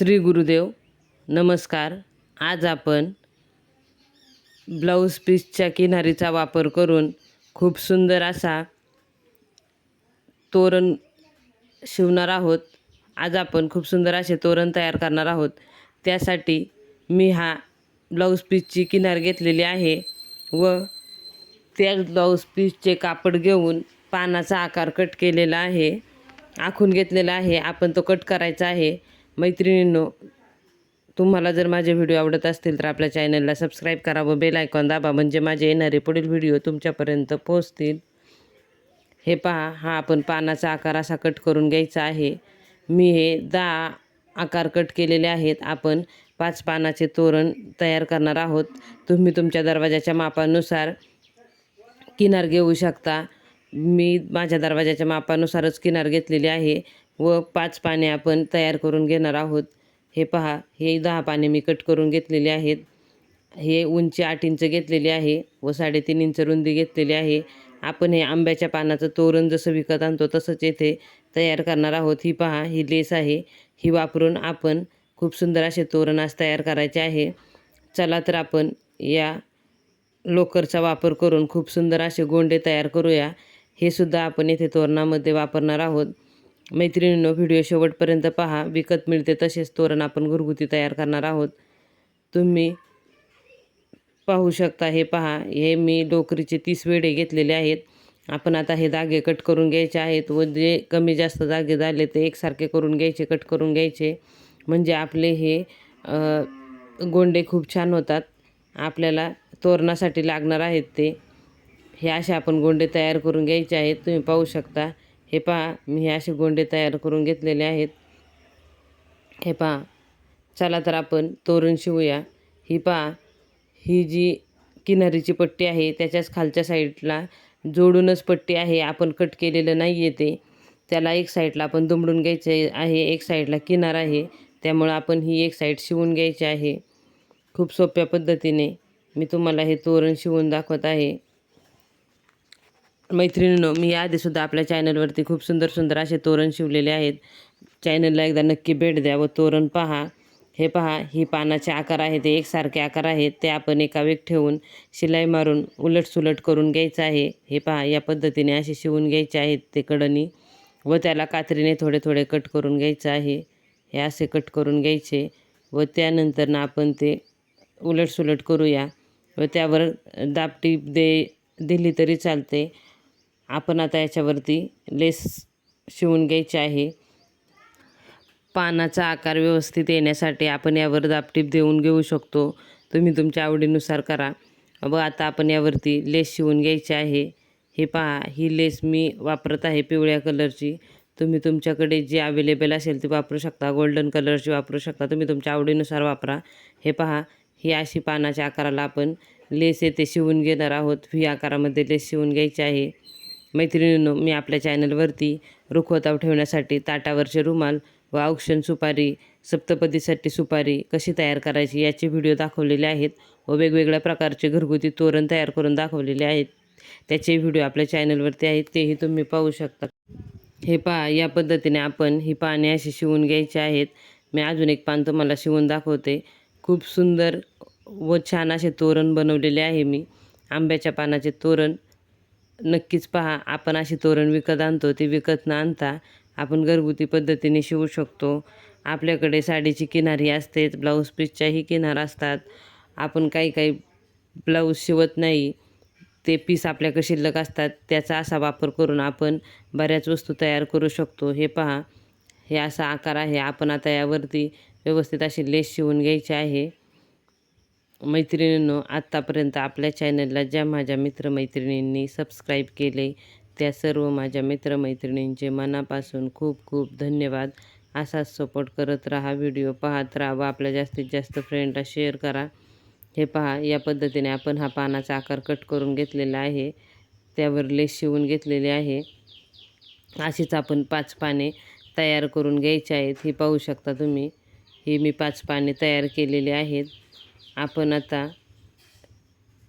श्री गुरुदेव नमस्कार. आज आपण ब्लाऊज पीसच्या किनारीचा वापर करून खूप सुंदर असा तोरण शिवणार आहोत. आज आपण खूप सुंदर असे तोरण तयार करणार आहोत. त्यासाठी मी हा ब्लाऊज पीसची किनार घेतलेली आहे व त्या ब्लाऊज पीसचे कापड घेऊन पानाचा आकार कट केलेला आहे. आखून घेतलेला आहे. आपण तो कट करायचा आहे. मैत्रिणींनो तुम्हाला जर माझे व्हिडिओ आवडत असतील तर आपल्या चॅनलला सबस्क्राईब करा व बेल आयकॉन दाबा म्हणजे माझे येणारे पुढील व्हिडिओ तुमच्यापर्यंत पोहोचतील. हे पहा हा आपण पानाचा आकार असा कट करून घ्यायचा आहे. मी हे दहा आकार कट केलेले आहेत. आपण पाच पानाचे तोरण तयार करणार आहोत. तुम्ही तुमच्या दरवाजाच्या मापानुसार किनार घेऊ शकता. मी माझ्या दरवाजाच्या मापानुसारच किनार घेतलेली आहे. व पाच पाने आपण तयार करून घेणार आहोत. हे पहा हे दहा पाने मी कट करून घेतलेले आहेत. हे उंची आठ इंच घेतलेली आहे व साडेतीन इंच रुंदी घेतलेली आहे. आपण हे आंब्याच्या पानाचं तोरण जसं विकत आणतो तसंच येथे तयार करणार आहोत. ही पहा ही लेस आहे. ही वापरून आपण खूप सुंदर असे तोरण आज तयार करायचे आहे. चला तर आपण या लोकरचा वापर करून खूप सुंदर असे गोंडे तयार करूया. हे सुद्धा आपण येथे तोरणामध्ये वापरणार आहोत. मैत्रिणींनो व्हिडिओ शेवटपर्यंत पहा. विकत मिळते तसेच तोरण आपण घरगुती तयार करणार आहोत. तुम्ही पाहू शकता हे पहा. हे मी डोकरीचे तीस वेडे घेतलेले आहेत. आपण आता हे धागे कट करून घ्यायचे आहेत व जे कमी जास्त धागे झाले ते एकसारखे करून घ्यायचे कट करून घ्यायचे. म्हणजे आपले हे गोंडे खूप छान होतात. आपल्याला तोरणासाठी लागणार आहेत ते. हे असे आपण गोंडे तयार करून घ्यायचे आहेत. तुम्ही पाहू शकता. हे पहा मी हे असे गोंडे तयार करून घेतलेले आहेत. हे पहा चला तर आपण तोरण शिवूया. ही पहा ही जी किनारीची पट्टी आहे त्याच्याच खालच्या साईडला जोडूनच पट्टी आहे. आपण कट केलेलं नाही आहे ते. त्याला एक साईडला आपण दुमडून घ्यायचे आहे एक साईडला किनार आहे. त्यामुळं आपण ही एक साईड शिवून घ्यायची आहे. खूप सोप्या पद्धतीने मी तुम्हाला हे तोरण शिवून दाखवत आहे. मैत्रिणींनो मी याआधीसुद्धा आपल्या चॅनलवरती खूप सुंदर सुंदर असे तोरण शिवलेले आहेत. चॅनलला एकदा नक्की भेट द्या व तोरण पहा. हे पहा ही पानाचे आकार आहेत ते एकसारखे आकार आहेत. ते आपण एका वेग ठेवून शिलाई मारून उलटसुलट करून घ्यायचं आहे. हे पहा या पद्धतीने असे शिवून घ्यायचे आहेत ते कडनी व त्याला कात्रीने थोडे थोडे कट करून घ्यायचं आहे. हे असे कट करून घ्यायचे व त्यानंतरनं आपण ते उलटसुलट करूया व त्यावर दाबटीप दे दिली तरी चालते. आपण आता याच्यावरती लेस शिवून घ्यायची आहे. पानाचा आकार व्यवस्थित येण्यासाठी आपण यावर दापटीप देऊन घेऊ शकतो. तुम्ही तुमच्या आवडीनुसार करा. व आता आपण यावरती लेस शिवून घ्यायची आहे. हे पहा ही लेस मी वापरत आहे पिवळ्या कलरची. तुम्ही तुमच्याकडे जी अवेलेबल असेल ती वापरू शकता. गोल्डन कलरची वापरू शकता. तुम्ही तुमच्या आवडीनुसार वापरा. हे पहा ही अशी पानाच्या आकाराला आपण लेस येथे शिवून घेणार आहोत. व्ही आकारामध्ये लेस शिवून घ्यायची आहे. मैत्रिणींनो मी आपल्या चॅनलवरती रुखवताव ठेवण्यासाठी ताटावरचे रुमाल व औक्षण सुपारी सप्तपदीसाठी सुपारी कशी तयार करायची याचे व्हिडिओ दाखवलेले आहेत व वेगवेगळ्या प्रकारचे घरगुती तोरण तयार करून दाखवलेले आहेत. त्याचे व्हिडिओ आपल्या चॅनलवरती आहेत तेही तुम्ही पाहू शकता. हे पहा या पद्धतीने आपण ही पाने अशी शिवून घ्यायची आहेत. मी अजून एक पान तुम्हाला शिवून दाखवते. खूप सुंदर व छान असे तोरण बनवलेले आहे मी. आंब्याच्या पानाचे तोरण नक्कीच पहा आपण अशी तोरण विकत आणतो ते विकत न आणता आपण घरगुती पद्धतीने शिवू शकतो. आपल्याकडे साडीची किनारी असतेच ब्लाऊज पीसच्याही किनार असतात. आपण काही काही ब्लाऊज शिवत नाही ते पीस आपल्याकडे शिल्लक असतात त्याचा असा वापर करून आपण बऱ्याच वस्तू तयार करू शकतो. हे पहा हे असा आकार आहे. आपण आता यावरती व्यवस्थित अशी लेस शिवून घ्यायची आहे. मैत्रिणींनो आत्तापर्यंत आपल्या चॅनलला ज्या माझ्या मित्रमैत्रिणींनी सबस्क्राईब केले त्या सर्व माझ्या मित्रमैत्रिणींचे मनापासून खूप खूप धन्यवाद. असाच सपोर्ट करत राहा व्हिडिओ पाहत राहा व आपल्या जास्तीत जास्त फ्रेंडला शेअर करा. हे पहा या पद्धतीने आपण हा पानाचा आकार कट करून घेतलेला आहे. त्यावर लेस शिवून घेतलेले आहे. अशीच आपण पाच पाने तयार करून घ्यायची आहेत. ही पाहू शकता तुम्ही ही मी पाच पाने तयार केलेली आहेत. आपण आता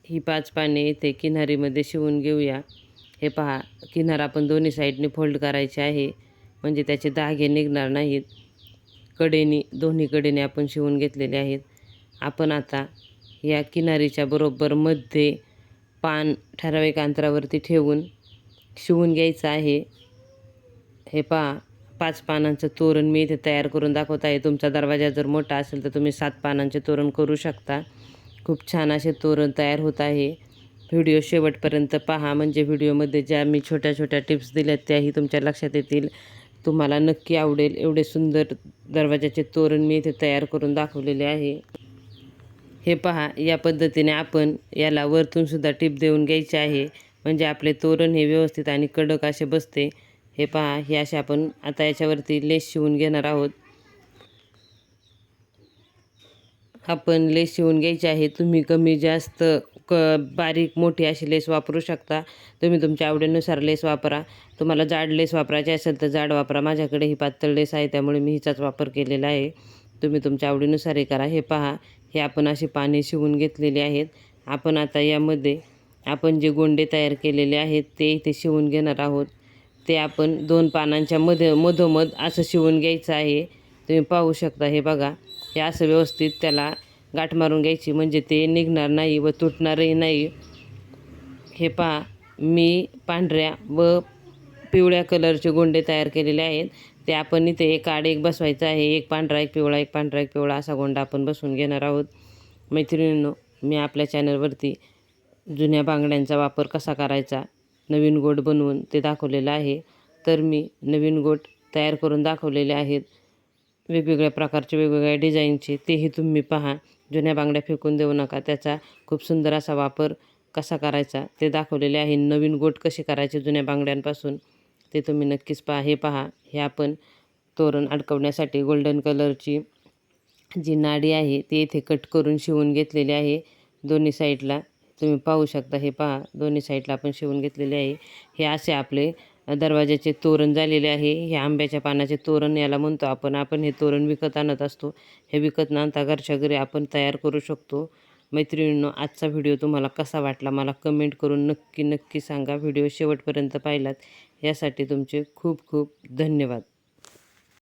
ही पाच पाने इथे किनारीमध्ये शिवून घेऊया. हे पहा किनारा आपण दोन्ही साईडने फोल्ड करायचे आहे. म्हणजे त्याचे धागे निघणार नाहीत. कडेने दोन्ही कडेने आपण शिवून घेतलेले आहेत. आपण आता या किनारीच्या बरोबर मध्ये पान ठराविक अंतरावरती ठेवून शिवून घ्यायचं आहे. हे पहा पाच पानांचं तोरण मी इथे तयार करून दाखवत आहे. तुमचा दरवाजा जर मोठा असेल तर तुम्ही सात पानांचे तोरण करू शकता. खूप छान असे तोरण तयार होत आहे. व्हिडिओ शेवटपर्यंत पहा. म्हणजे व्हिडिओमध्ये ज्या मी छोट्या छोट्या टिप्स दिल्यात त्याही तुमच्या लक्षात येतील. तुम्हाला नक्की आवडेल एवढे सुंदर दरवाजाचे तोरण मी इथे तयार करून दाखवलेले आहे. हे पहा या पद्धतीने आपण याला वरतूनसुद्धा टिप टीप देऊन घ्यायचे आहे. म्हणजे आपले तोरण हे व्यवस्थित आणि कडक असे बसते. हे पहा हे असे आपण आता याच्यावरती लेस शिवून घेणार आहोत. आपण लेस शिवून घ्यायची आहे. तुम्ही कमी जास्त क बारीक मोठी अशी लेस वापरू शकता. तुम्ही तुमच्या आवडीनुसार लेस वापरा. तुम्हाला जाड लेस वापरायची असेल तर जाड वापरा. माझ्याकडे ही पातळ लेस आहे त्यामुळे मी हिचाच वापर केलेला आहे. तुम्ही तुमच्या आवडीनुसार हे करा. हे पहा हे आपण अशी पाने शिवून घेतलेली आहेत. आपण आता यामध्ये आपण जे गोंडे तयार केलेले आहेत ते इथे शिवून घेणार आहोत. ते आपण दोन पानांच्या मध्ये मधोमध असं शिवून घ्यायचं आहे. तुम्ही पाहू शकता हे बघा. हे असं व्यवस्थित त्याला गाठ मारून घ्यायची. म्हणजे ते निघणार नाही व तुटणारही नाही. हे पहा मी पांढऱ्या व पिवळ्या कलरचे गोंडे तयार केलेले आहेत. ते आपण इथे एक आड एक बसवायचं आहे. एक पांढरा एक पिवळा एक पांढरा एक पिवळा असा गोंडा आपण बसवून घेणार आहोत. मैत्रिणींनो मी आपल्या चॅनलवरती जुन्या बांगड्यांचा वापर कसा करायचा नवीन गोट बनवून ते दाखवलेलं आहे. तर मी नवीन गोट तयार करून दाखवलेले आहेत. वेगवेगळ्या प्रकारचे वेगवेगळ्या डिझाईनचे तेही तुम्ही पहा. जुन्या बांगड्या फेकून देऊ नका. त्याचा खूप सुंदर असा वापर कसा करायचा ते दाखवलेले आहे. नवीन गोट कसे करायचे जुन्या बांगड्यांपासून ते तुम्ही नक्कीच पहा. हे पहा. हे आपण तोरण अडकवण्यासाठी गोल्डन कलरची जी नाडी आहे ती इथे कट करून शिवून घेतलेली आहे. दोन्ही साईडला तुम्ही पाहू शकता हे पहा दोन्ही साईडला आपण शिवून घेतलेले आहे. हे असे आपले दरवाजाचे तोरण झालेले आहे. हे आंब्याच्या पानाचे तोरण याला म्हणतो आपण. आपण हे तोरण विकत आणत असतो. हे विकत न आणता घरच्या घरी आपण तयार करू शकतो. मैत्रिणींनो आजचा व्हिडिओ तुम्हाला कसा वाटला मला कमेंट करून नक्की नक्की सांगा. व्हिडिओ शेवटपर्यंत पाहिलात. यासाठी तुमचे खूप खूप धन्यवाद.